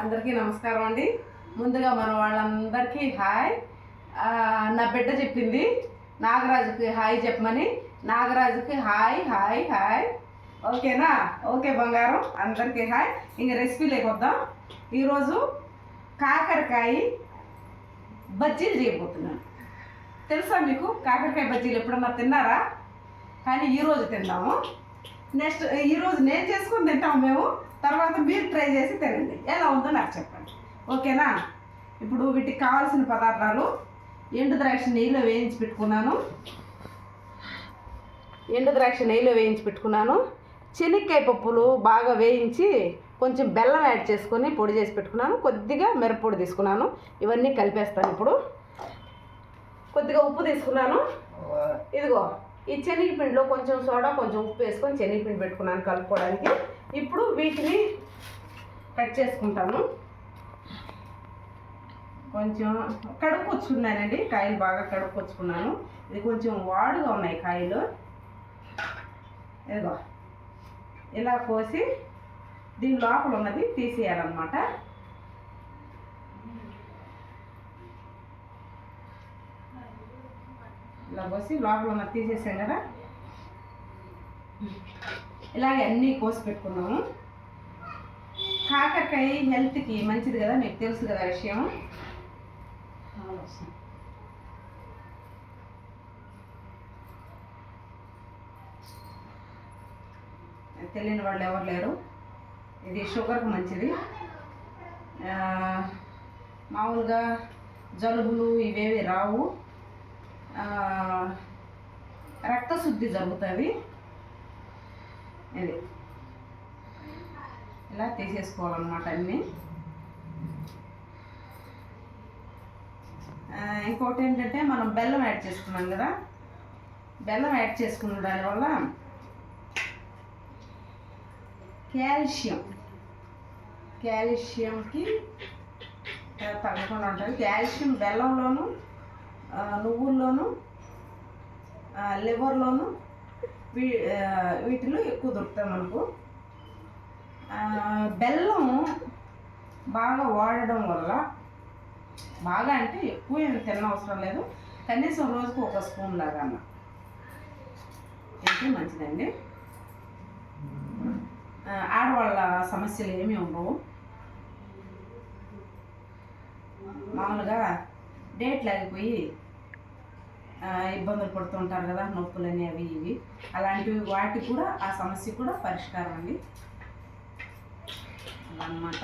అందరికీ నమస్కారం అండి. ముందుగా మన వాళ్ళందరికీ హాయ్. నా బిడ్డ చెప్పింది నాగరాజుకి హాయ్ చెప్పమని. నాగరాజుకి హాయ్ హాయ్ హాయ్. ఓకేనా? ఓకే బంగారం అందరికీ హాయ్. ఇంక రెసిపీలోకి వద్దాం. ఈరోజు కాకరకాయ బజ్జీలు చేయబోతున్నాను. తెలుసా మీకు? కాకరకాయ బజ్జీలు ఎప్పుడన్నా తిన్నారా? కానీ ఈరోజు తిందాము. నెక్స్ట్ ఈరోజు నేను చేసుకొని తింటాము మేము. తర్వాత మీరు ట్రై చేసి తినండి. ఎలా ఉందో నాకు చెప్పండి. ఓకేనా? ఇప్పుడు వీటికి కావాల్సిన పదార్థాలు ఎండు ద్రాక్ష నెయ్యిలో వేయించి పెట్టుకున్నాను. ఎండు ద్రాక్ష నెయ్యిలో వేయించి పెట్టుకున్నాను. శనక్కాయ పప్పులు బాగా వేయించి కొంచెం బెల్లం యాడ్ చేసుకొని పొడి చేసి పెట్టుకున్నాను. కొద్దిగా మిరప్పొడి తీసుకున్నాను. ఇవన్నీ కలిపేస్తాను ఇప్పుడు. కొద్దిగా ఉప్పు తీసుకున్నాను. ఇదిగో ఈ శనగపిండిలో కొంచెం సోడా కొంచెం ఉప్పు వేసుకొని శనగపిండి పెట్టుకున్నాను కలుపుకోవడానికి. ఇప్పుడు వీటిని కట్ చేసుకుంటాను కొంచెం కడుక్కొచ్చుకున్నానండి కాయలు బాగా కడుక్కొచ్చుకున్నాను. ఇది కొంచెం వాడుగా ఉన్నాయి కాయలు. ఇదిగో ఇలా కోసి దీని లోపల ఉన్నది తీసేయాలన్నమాట. ఇలా కోసి లోపల ఉన్నది తీసేసాం కదా. ఇలాగే అన్నీ కోసి పెట్టుకున్నాము. కాకరకాయ హెల్త్కి మంచిది కదా మీకు తెలుసు కదా విషయం. తెలియని వాళ్ళు ఎవరు లేరు. ఇది షుగర్కి మంచిది. మామూలుగా జలుబులు ఇవేవి రావు. రక్తశుద్ధి జరుగుతుంది. ఇది. ఇలా తీసేసుకోవాలన్నమాట అన్నీ. ఇంకోటి ఏంటంటే మనం బెల్లం యాడ్ చేసుకున్నాం కదా. బెల్లం యాడ్ చేసుకున్న దానివల్ల కాల్షియం. కాల్షియంకి తగ్గకుండా ఉంటుంది. కాల్షియం బెల్లంలోను నువ్వుల్లోను లివర్లోను వీ వీటిలో ఎక్కువ దొరుకుతాయి మనకు. బెల్లం బాగా వాడడం వల్ల బాగా అంటే ఎక్కువ ఏం తినవసరం లేదు. కనీసం రోజుకు ఒక స్పూన్ లాగా అన్న. అయితే మంచిదండి? ఆడవాళ్ళ సమస్యలు ఏమీ ఉండవు. మామూలుగా డేట్ లేకపోయి ఇబ్బందులు పడుతుంటారు కదా నొప్పులని అవి ఇవి. అలాంటివి వాటికి కూడా ఆ సమస్య కూడా పరిష్కారం అండి. అన్నమాట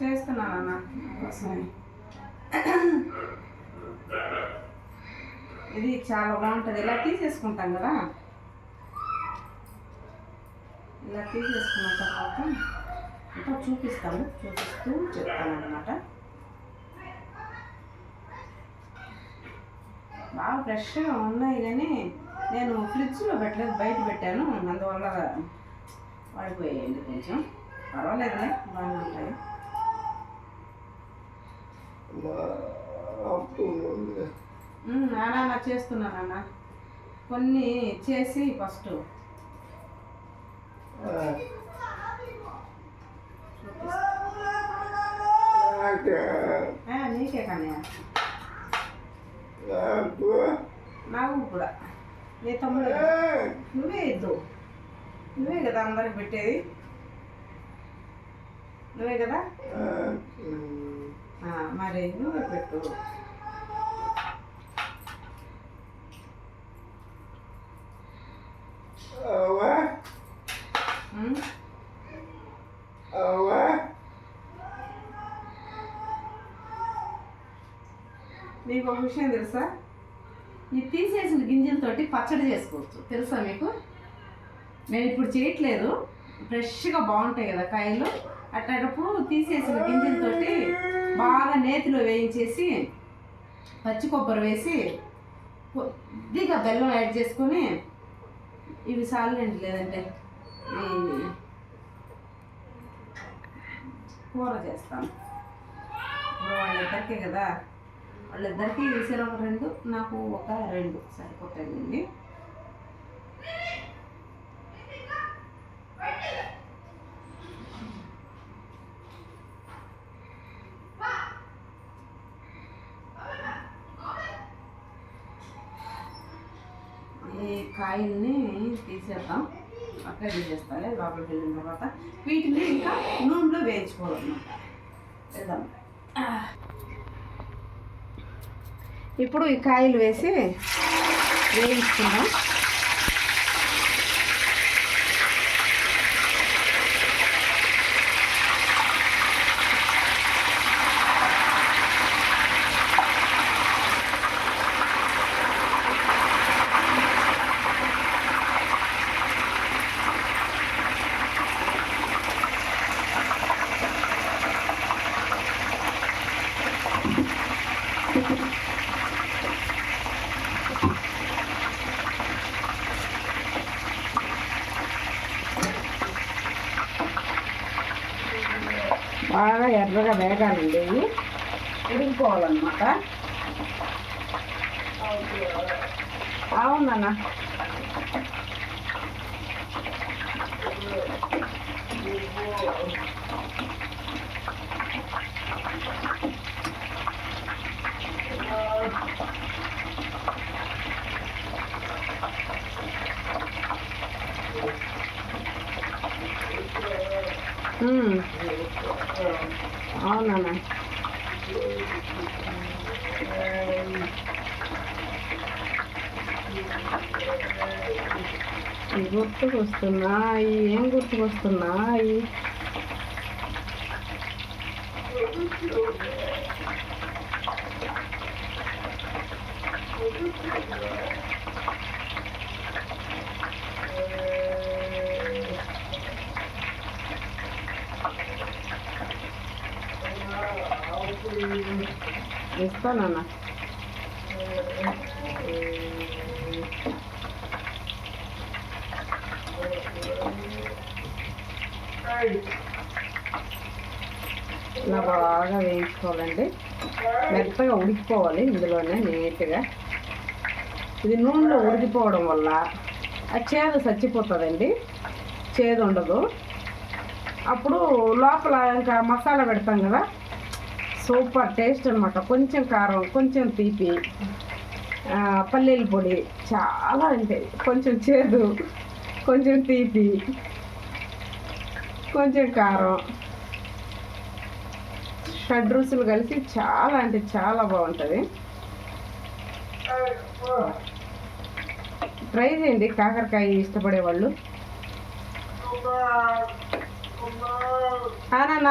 చేస్తున్నానన్న. ఇది చాలా బాగుంటుంది. ఇలా తీసేసుకుంటాం కదా? ఇలా తీసేసుకున్న తర్వాత ఇంకా చూపిస్తాను. చూపిస్తూ చెప్తాను అనమాట బాగా ఫ్రెష్గా ఉన్నాయి కానీ నేను ఫ్రిడ్జ్లో పెట్టలేదు బయట పెట్టాను. అందువల్ల వాడిపోయాయండి కొంచెం. పర్వాలేదులే బాగానే ఉంటాయి. నాన్న చేస్తున్నానన్న కొన్ని చేసి ఫస్ట్. నీకే? కానీ నాకు కూడా. నీ తమ్ముడు? నువ్వే ఇద్దు. నువ్వే కదా అందరికి పెట్టేది. నువ్వే కదా? ఆ, మరి నువ్వే పెట్టు? మీకు ఒక విషయం తెలుసా? ఈ తీసేసిన గింజలతోటి పచ్చడి చేసుకోవచ్చు. తెలుసా మీకు? నేను ఇప్పుడు చేయట్లేదు. ఫ్రెష్గా బాగుంటాయి కదా కాయలు. అట్టేటప్పుడు తీసేసిన గింజలతోటి బాగా నేతిలో వేయించేసి పచ్చి కొబ్బరి వేసి కొద్దిగా బెల్లం యాడ్ చేసుకొని ఇవి సాలండి లేదంటే కూర చేస్తాను. వాళ్ళిద్దరికే కదా వాళ్ళిద్దరికీ వేసారు ఒక రెండు నాకు ఒక రెండు సరిపోతాయండి. కాయల్ని తీసేద్దాం. అక్కడ తీసేస్తాలే లోపలికి వెళ్ళిన తర్వాత. వీటిని ఇంకా నూనెలో వేయించుకోవాలన్నమాట వేద్దాం. ఇప్పుడు ఈ కాయలు వేసి వేయించుకుందాం బాగా ఎర్రగా ఇవి ఉడికిపోవాలన్నమాట. గుర్తుకొస్తున్నాయి ఏం గుర్తుకొస్తున్నాయి ఇస్తానన్నా బాగా మెత్తగా ఉడికిపోవాలి ఇందులోనే నీట్గా. ఇది నూనెలో ఉడికిపోవడం వల్ల ఆ చేదు చచ్చిపోతుందండి. చేదు ఉండదు. అప్పుడు లోపల ఇంకా మసాలా పెడతాం కదా. సూపర్ టేస్ట్ అనమాట కొంచెం కారం కొంచెం తీపి పల్లీల పొడి చాలా అంటే కొంచెం చేదు కొంచెం తీపి కొంచెం కారం. షడ్ రుసులు కలిసి చాలా అంటే చాలా బాగుంటుంది. ట్రై చేయండి కాకరకాయ ఇష్టపడే వాళ్ళు? నాన్న.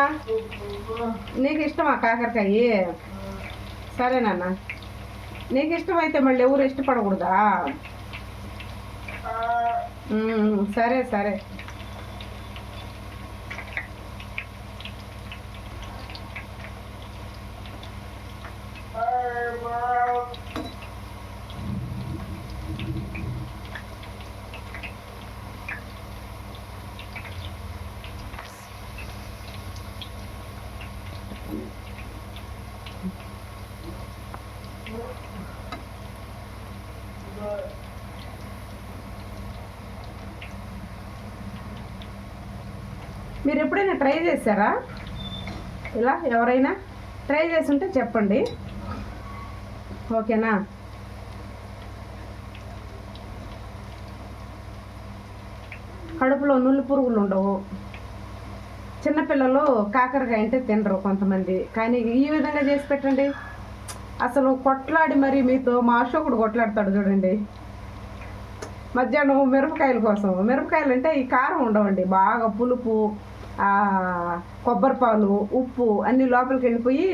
నీకు ఇష్టమా కాకరకాయ? సరేనన్నా నీకు ఇష్టమైతే మళ్ళీ ఎవరు ఇష్టపడకూడదా? సరే సరే మీరు ఎప్పుడైనా ట్రై చేశారా? ఇలా ఎవరైనా ట్రై చేసి ఉంటే చెప్పండి. ఓకేనా? కడుపులో నుల్లి పురుగులు ఉండవు. చిన్నపిల్లలు కాకరకాయ అంటే తినరు కొంతమంది. కానీ ఈ విధంగా చేసి పెట్టండి. అసలు కొట్లాడి మరి మీతో మా అశోకుడు కొట్లాడతాడు చూడండి. మధ్యాహ్నం మిరపకాయల కోసం. మిరపకాయలు అంటే ఈ కారం ఉండవండి. బాగా పులుపు కొబ్బరి పాలు ఉప్పు అన్ని లోపలికి వెళ్ళిపోయి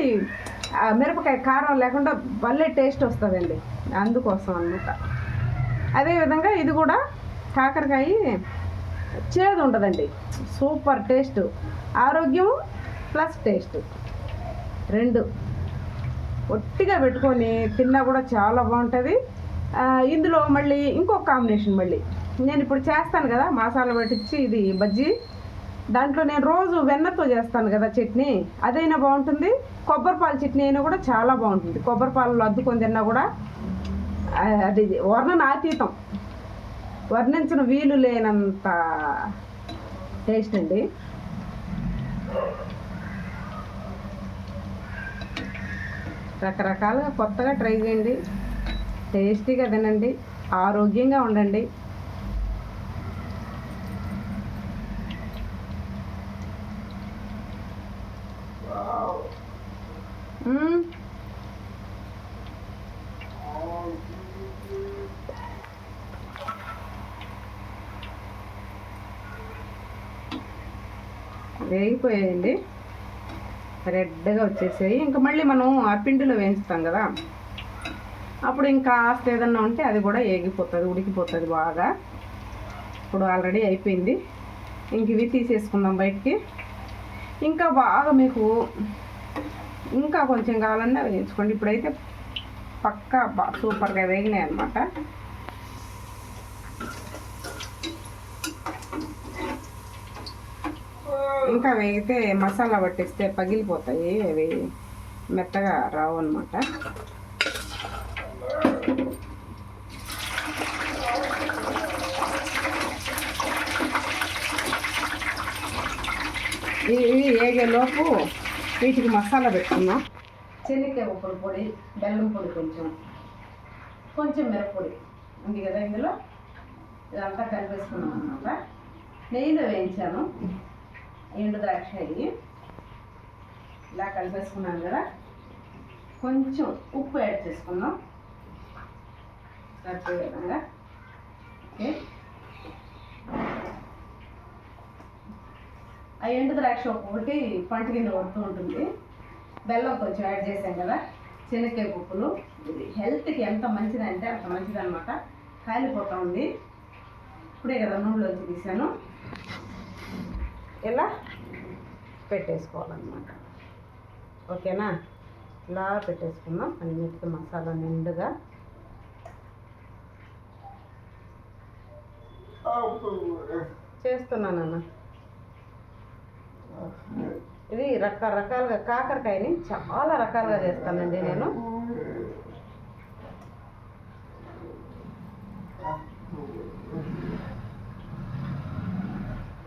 మిరపకాయ కారం లేకుండా భలే టేస్ట్ వస్తుందండి. అందుకోసం అన్నమాట. అదేవిధంగా ఇది కూడా కాకరకాయ చేదు ఉండదండి సూపర్ టేస్ట్. ఆరోగ్యం ప్లస్ టేస్ట్. రెండు. ఒట్టిగా పెట్టుకొని తిన్నా కూడా చాలా బాగుంటుంది. ఇందులో మళ్ళీ ఇంకో కాంబినేషన్ మళ్ళీ. నేను ఇప్పుడు చేస్తాను కదా మసాలా పట్టించి ఇది బజ్జీ. దాంట్లో నేను రోజు వెన్నతో చేస్తాను కదా చట్నీ. అదైనా బాగుంటుంది. కొబ్బరి పాలు చట్నీ అయినా కూడా చాలా బాగుంటుంది. కొబ్బరి పాలలో అద్దుకొని తిన్నా కూడా అది వర్ణన వర్ణనాతీతం వర్ణించిన వీలు లేనంత టేస్ట్ అండి. రకరకాలుగా కొత్తగా ట్రై చేయండి. టేస్టీగా తినండి. ఆరోగ్యంగా ఉండండి మ్మ్. వేగిపోయాయండి రెడ్గా వచ్చేసాయి. ఇంకా మళ్ళీ మనం ఆ పిండిలో వేయించుతాం కదా. అప్పుడు ఇంకా కాస్త ఏదన్నా ఉంటే అది కూడా ఏగిపోతుంది ఉడికిపోతుంది బాగా. ఇప్పుడు ఆల్రెడీ అయిపోయింది. ఇంక ఇవి తీసేసుకుందాం బయటికి. ఇంకా బాగా మీకు ఇంకా కొంచెం కావాలన్నా వేయించుకోండి. ఇప్పుడైతే పక్కా సూపర్గా వేగినాయి అనమాట ఇంకా వేగితే మసాలా పట్టిస్తే పగిలిపోతాయి. అవి మెత్తగా రావు అనమాట ఇవి ఏగేలోపు వీటికి మసాలా పెట్టుకుందాం. శనగకాయ ఉప్పుల పొడి బెల్లం పొడి కొంచెం కొంచెం మిరప్పొడి ఉంది కదా ఇందులో? ఇదంతా కలిపేసుకున్నాం అనమాట నెయ్యిలో వేయించాను. ఎండు ద్రాక్ష అయ్యి ఇలా కలిపేసుకున్నాను కదా. కొంచెం ఉప్పు యాడ్ చేసుకుందాం. సరిపోయే విధంగా. ఓకే. ఆ ఎండు ద్రాక్ష ఒకటి పంట కింద పడుతూ ఉంటుంది. బెల్లం కొంచెం యాడ్ చేసాం కదా. శనక్కాయ పప్పులు. ఇది హెల్త్కి ఎంత మంచిదంటే అంత మంచిదనమాట కాలిపోతూ ఉంది. ఇప్పుడే కదా నూనెలోంచి తీసాను ఇలా పెట్టేసుకోవాలన్నమాట. ఓకేనా? ఇలా పెట్టేసుకుందాం. అన్నిటికీ మసాలా నిండుగా. చేస్తున్నానన్న. ఇది రకరకాలుగా కాకరకాయని చాలా రకాలుగా చేస్తానండి నేను.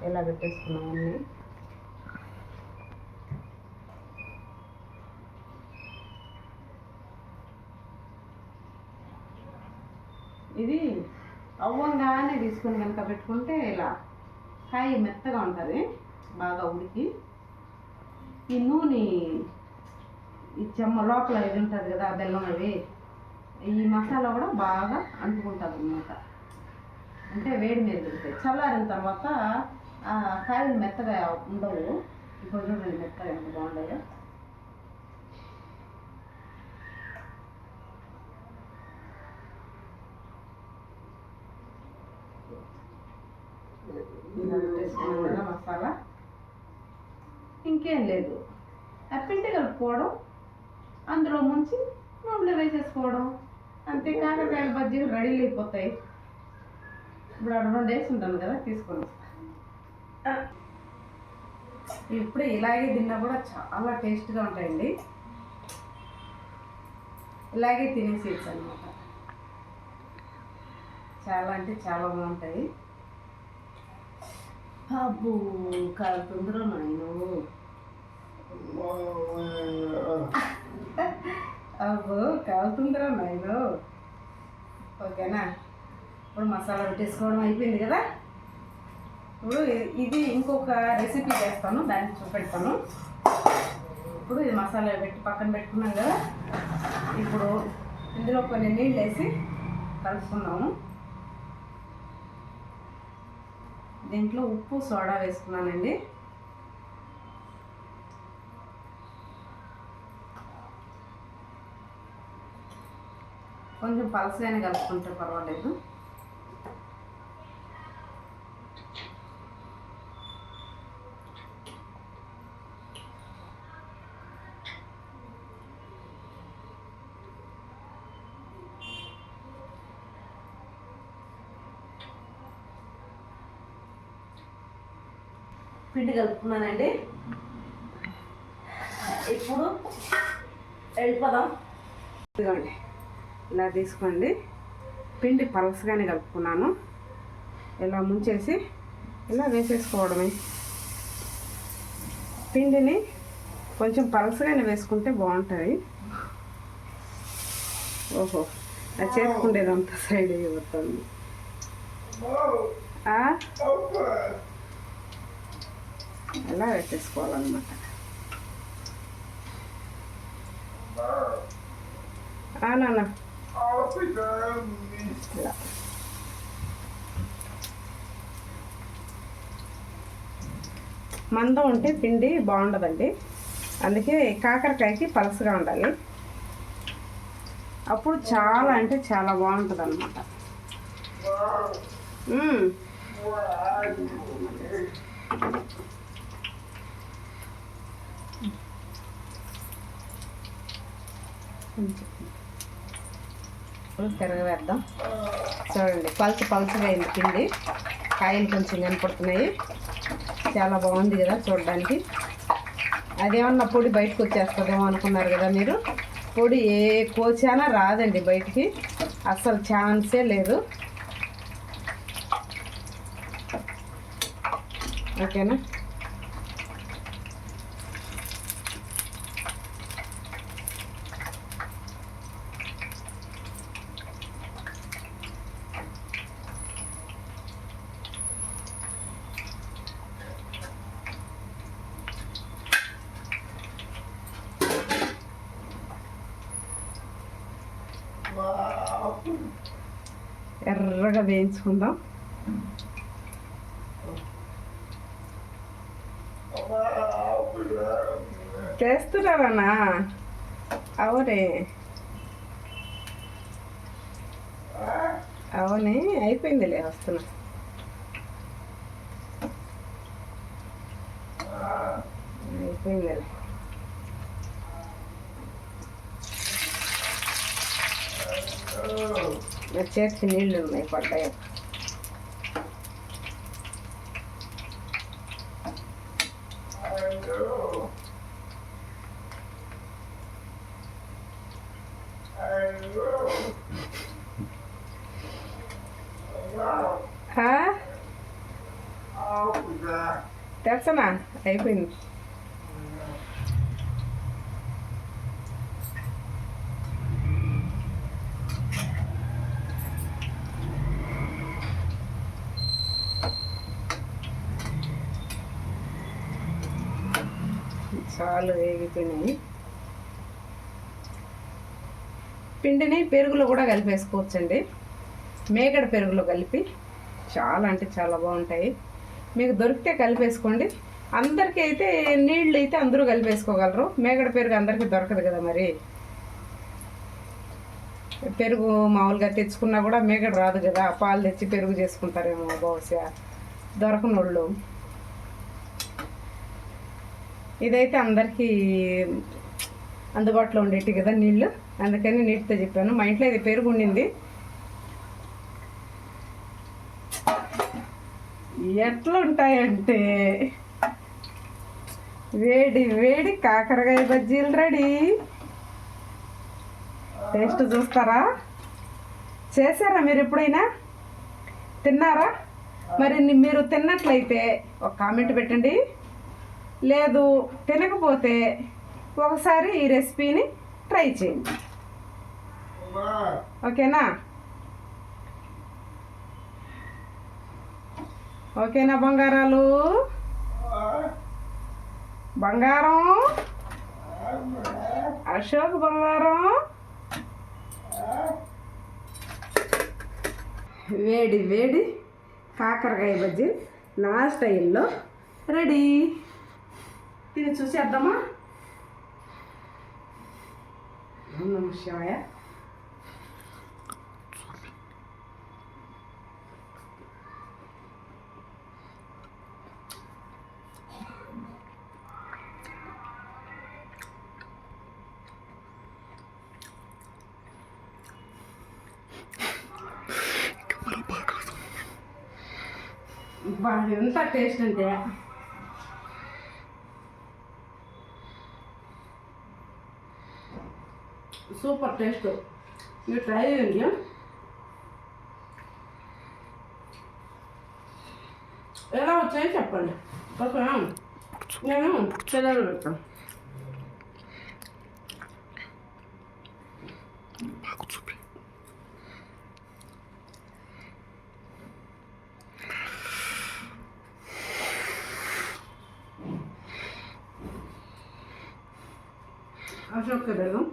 ఇలా పెట్టేసుకున్నాం అన్నీ? ఇది అవ్వంగానే తీసుకొని కనుక పెట్టుకుంటే ఇలా కాయ మెత్తగా ఉంటుంది బాగా ఉడికి. ఈ నూనె ఈ చెమ్మ లోపల ఇది ఉంటుంది కదా బెల్లం అవి ఈ మసాలా కూడా బాగా అంటుకుంటుంది అన్నమాట అంటే వేడి మీద పెడతాయి. చల్లారిన తర్వాత కాయలు మెత్తగా ఉండవు. ఇప్పుడు చూడండి మెత్తగా ఎంత బాగుంటాయో. మసాలా? ఇంకేం లేదు. ఆ కలుపుకోవడం అందులో ముంచి నూనెలో వేసేసుకోవడం. అంతే కాకరకాయల బజ్జీలు రెడీ అయిపోతాయి. ఇప్పుడు అక్కడ రెండు వేసి ఉంటాను కదా తీసుకొని ఇప్పుడు ఇలాగే తిన్నా కూడా చాలా టేస్ట్గా ఉంటాయండి. ఇలాగే తినేసేయచ్చు అనమాట చాలా అంటే చాలా బాగుంటాయి. అబ్బో కాలుతుందిరా నాయను. అబ్బో కాలుతుందిరా నాయను. ఓకేనా? ఇప్పుడు మసాలా పెట్టేసుకోవడం అయిపోయింది కదా? ఇప్పుడు ఇది ఇంకొక రెసిపీ చేస్తాను దాన్ని చూపెడతాను. ఇప్పుడు ఇది మసాలా పెట్టి పక్కన పెట్టుకున్నాం కదా. ఇప్పుడు ఇందులో కొన్ని నీళ్ళు వేసి కలుపుకున్నాము దీంట్లో ఉప్పు సోడా వేసుకున్నానండి. కొంచెం పలసైన కలుపుకుంటే పర్వాలేదు. పిండి కలుపుకున్నానండి. ఇప్పుడు వెళ్ళిపోదాం. ఇదిగోండి ఇలా తీసుకోండి. పిండి పలసగానే కలుపుకున్నాను. ఇలా ముంచేసి ఇలా వేసేసుకోవడమే. పిండిని కొంచెం పలసగానే వేసుకుంటే బాగుంటుంది. ఓహో అది చేసుకుండేదంతా సైడ్ అయిపోతుంది ఇలా పెట్టేసుకోవాలన్నమాట. నాన్న. ఇలా మందం ఉంటే పిండి బాగుండదండి. అందుకే కాకరకాయకి పలసగా ఉండాలి. అప్పుడు చాలా అంటే చాలా బాగుంటుంది అనమాట తిరగవేద్దాం చూడండి పలచ పలచగా అయింది పిండి కాయలు కొంచెం కనపడుతున్నాయి. చాలా బాగుంది కదా చూడడానికి. అదేమన్నా పొడి బయటకు వచ్చేస్తుందేమో అనుకున్నారు కదా మీరు. పొడి ఏ కోచానా రాదండి బయటికి. అస్సలు ఛాన్సే లేదు. ఓకేనా? ఎర్రగా వేయించుకుందాం. చేస్తున్నారన్నా? అవునే. అవునే అయిపోయిందిలే వస్తున్నా అయిపోయిందిలే నా చేతికి నీళ్ళు ఉన్నాయి పడ్డాయి ఆ? తెలుసనా అయిపోయింది చాలు వేగిపోయినాయి పిండిని పెరుగులో కూడా కలిపేసుకోవచ్చండి. మేకడ పెరుగులో కలిపి చాలా అంటే చాలా బాగుంటాయి. మీకు దొరికితే కలిపేసుకోండి. అందరికీ అయితే నీళ్ళు అయితే అందరూ కలిపేసుకోగలరు. మేగడ పెరుగు అందరికీ దొరకదు కదా మరి. పెరుగు మామూలుగా తెచ్చుకున్నా కూడా మేకడ రాదు కదా. పాలు తెచ్చి పెరుగు చేసుకుంటారేమో బహుశా దొరకనోళ్ళు. ఇదైతే అందరికీ అందుబాటులో ఉండేటి కదా నీళ్ళు. అందుకని నీటితో చెప్పాను. మా ఇంట్లో ఇది పెరుగు ఉండింది ఎట్లా ఉంటాయంటే వేడి వేడి కాకరకాయ బజ్జీలు రెడీ. టేస్ట్ చూస్తారా? చేశారా మీరు ఎప్పుడైనా? తిన్నారా? మరి మీరు తిన్నట్లయితే ఒక కామెంట్ పెట్టండి. లేదు తినకపోతే ఒకసారి ఈ రెసిపీని ట్రై చేయండి ఓకేనా? ఓకేనా బంగారాలు? బంగారం? అశోక్ బంగారం? వేడి వేడి కాకరకాయ బజ్జీ నా స్టైల్లో రెడీ. ఇది చూసేద్దామా? ఓం నమ శివాయ బా ఎంత టేస్ట్ అంటే సూపర్ టేస్ట్ మీరు ట్రై చేయండి ఎలా వచ్చాయో చెప్పండి ఓకేనా నేను పిల్లలు పెడతాను మాకు చూపి అశోక్ పెడదాం